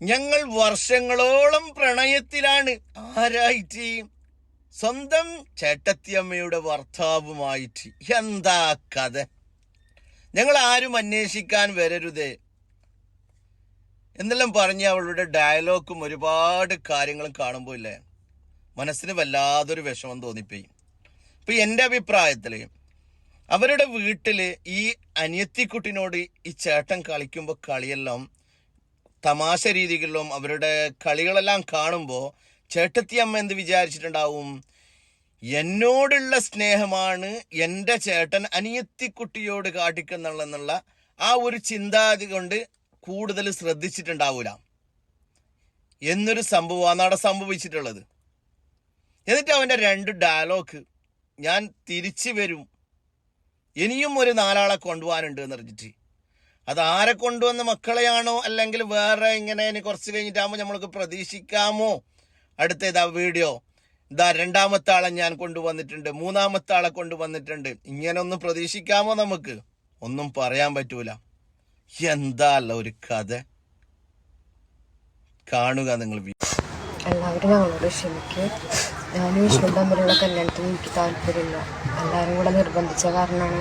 ഞങ്ങൾ വർഷങ്ങളോളം പ്രണയത്തിലാണ് ആരായിട്ട്? സ്വന്തം ചേട്ടത്തിയമ്മയുടെ ഭർത്താവുമായിട്ട്. എന്താ കഥ? ഞങ്ങൾ ആരും അന്വേഷിക്കാൻ വരരുതേ. എന്നെല്ലാം പറഞ്ഞ് അവളുടെ ഡയലോഗും ഒരുപാട് കാര്യങ്ങളും കാണുമ്പോൾ ഇല്ലേ മനസ്സിന് വല്ലാതൊരു വിഷമം തോന്നിപ്പോയി. ഇപ്പം എന്റെ അഭിപ്രായത്തിൽ അവരുടെ വീട്ടിൽ ഈ അനിയത്തിക്കുട്ടിനോട് ഈ ചേട്ടൻ കളിക്കുമ്പോൾ കളിയെല്ലാം തമാശ രീതികളിലും അവരുടെ കളികളെല്ലാം കാണുമ്പോൾ ചേട്ടത്തിയമ്മ എന്ത് വിചാരിച്ചിട്ടുണ്ടാവും? എന്നോടുള്ള സ്നേഹമാണ് എന്റെ ചേട്ടൻ അനിയത്തിക്കുട്ടിയോട് കാട്ടിക്കുന്നുള്ളെന്നുള്ള ആ ഒരു ചിന്താഗതി കൊണ്ട് കൂടുതൽ ശ്രദ്ധിച്ചിട്ടുണ്ടാവൂല. എന്നൊരു സംഭവമാണ് അവിടെ സംഭവിച്ചിട്ടുള്ളത്. എന്നിട്ട് അവന്റെ രണ്ട് ഡയലോഗ് ഞാൻ തിരിച്ചു വരും. ഇനിയും ഒരു നാലാളെ കൊണ്ടുപോകാനുണ്ട് എന്ന് പറഞ്ഞിട്ട് അത് ആരെ കൊണ്ടുവന്ന മക്കളെയാണോ? അല്ലെങ്കിൽ വേറെ ഇങ്ങനെ ഇനി കുറച്ച് കഴിഞ്ഞിട്ടാകുമ്പോൾ നമ്മൾക്ക് പ്രതീക്ഷിക്കാമോ? അടുത്ത ഇതാ വീഡിയോ. ഇതാ രണ്ടാമത്തെ ആളെ ഞാൻ കൊണ്ടുവന്നിട്ടുണ്ട്. മൂന്നാമത്തെ ആളെ കൊണ്ടുവന്നിട്ടുണ്ട്. ഇങ്ങനെ ഒന്നും പ്രതീക്ഷിക്കാമോ നമുക്ക്? ഒന്നും പറയാൻ പറ്റൂല. എന്താ അല്ല ഒരു കഥ? കാണുക നിങ്ങൾ എല്ലാവരും ഞങ്ങളോട് ക്ഷമിക്കുക ഞാനും വിഷ്ണു തമ്മിലുള്ള കല്യാണത്തിന് എനിക്ക് താല്പര്യമില്ല. എല്ലാവരും കൂടെ നിർബന്ധിച്ച കാരണമാണ്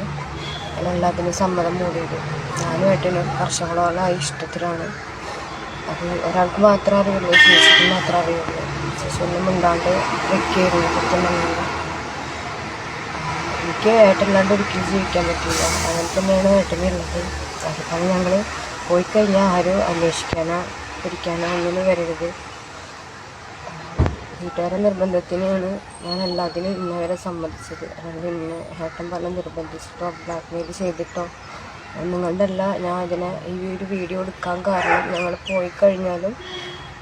ഞാൻ എല്ലാത്തിനും സമ്മതം മൂടിയത് ഞാനും ഏട്ടനും വർഷങ്ങളോളമായി ഇഷ്ടത്തിലാണ്. അത് ഒരാൾക്ക് മാത്രമേ അറിയുള്ളൂ ചേച്ചിക്ക് മാത്രമേ അറിയുള്ളൂ. ചേച്ചിയൊന്നും മിണ്ടാണ്ട് വെക്കുകയായിരുന്നു പറഞ്ഞില്ല എനിക്ക് ഏട്ടനില്ലാണ്ട് ഒരിക്കലും ജീവിക്കാൻ പറ്റില്ല അങ്ങനെ തന്നെയാണ് ഏട്ടനുള്ളത് അതിപ്പോൾ ഞങ്ങൾ പോയി കഴിഞ്ഞാൽ ആരും അന്വേഷിക്കാനോ പിടിക്കാനോ ഒന്നും വരരുത്. വീട്ടുകാരുടെ നിർബന്ധത്തിനാണ് ഞാൻ എല്ലാത്തിനും ഇന്നവരെ സമ്മതിച്ചത്. അല്ലെങ്കിൽ ഇന്ന് ഏട്ടൻ പറഞ്ഞ് നിർബന്ധിച്ചിട്ടോ ബ്ലാക്ക് മെയിൽ ചെയ്തിട്ടോ ഒന്നും ഞാൻ അതിനെ ഈ ഒരു വീഡിയോ എടുക്കാൻ കാരണം ഞങ്ങൾ പോയി കഴിഞ്ഞാലും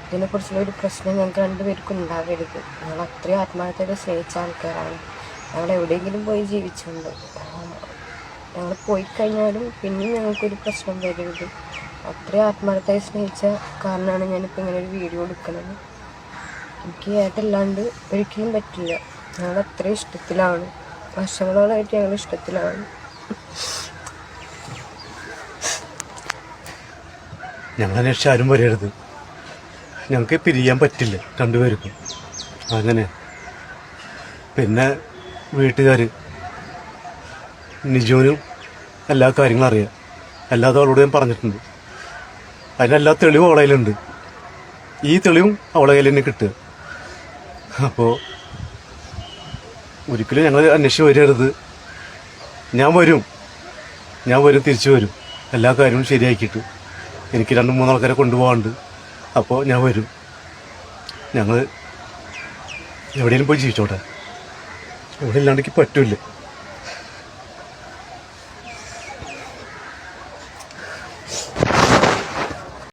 ഇതിനെക്കുറിച്ചുള്ള ഒരു പ്രശ്നം ഞങ്ങൾക്ക് രണ്ടുപേർക്കും ഉണ്ടാകരുത് ഞങ്ങൾ അത്രയും ആത്മാർത്ഥത സ്നേഹിച്ച ആൾക്കാരാണ്. ഞങ്ങൾ എവിടെയെങ്കിലും പോയി ജീവിച്ചുണ്ട് ഞങ്ങൾ പോയി കഴിഞ്ഞാലും പിന്നെയും ഞങ്ങൾക്കൊരു പ്രശ്നം വരരുത്. അത്രയും ആത്മാർത്ഥമായി സ്നേഹിച്ച കാരണമാണ് ഞാനിപ്പോൾ ഇങ്ങനെ ഒരു വീഡിയോ എടുക്കുന്നത്. എനിക്ക് ഏതല്ലാണ്ട് ഒരിക്കലും പറ്റില്ല. ഞങ്ങൾ അത്ര ഇഷ്ടത്തിലാണ്. വർഷങ്ങളോളായിട്ട് ഞങ്ങൾ ഇഷ്ടത്തിലാണ്. ഞങ്ങൾ അന്വേഷിച്ച് ആരും വരരുത് ഞങ്ങൾക്ക് പിരിയാൻ പറ്റില്ല രണ്ടുപേർക്കും. അങ്ങനെ. പിന്നെ വീട്ടുകാർ നിജോനും എല്ലാ കാര്യങ്ങളും അറിയാം. അല്ലാതെ അവളോട് ഞാൻ പറഞ്ഞിട്ടുണ്ട്. അതിനെല്ലാ തെളിവും അവളെ കയ്യിലുണ്ട്. ഈ തെളിവും അവളെ കയ്യിൽ തന്നെ കിട്ടുക. അപ്പോൾ ഒരിക്കലും ഞങ്ങൾ അന്വേഷിച്ച് വരരുത്. ഞാൻ വരും. ഞാൻ വരും തിരിച്ചു വരും. എല്ലാ കാര്യവും ശരിയാക്കിയിട്ട്. എനിക്ക് രണ്ട് മൂന്ന് ആൾക്കാരെ കൊണ്ടുപോകാണ്ട് അപ്പോൾ ഞാൻ വരും. ഞങ്ങൾ എവിടെയെങ്കിലും പോയി ജീവിച്ചോട്ടെ. ഇവിടെ ഇല്ലാണ്ടെങ്കിൽ പറ്റൂല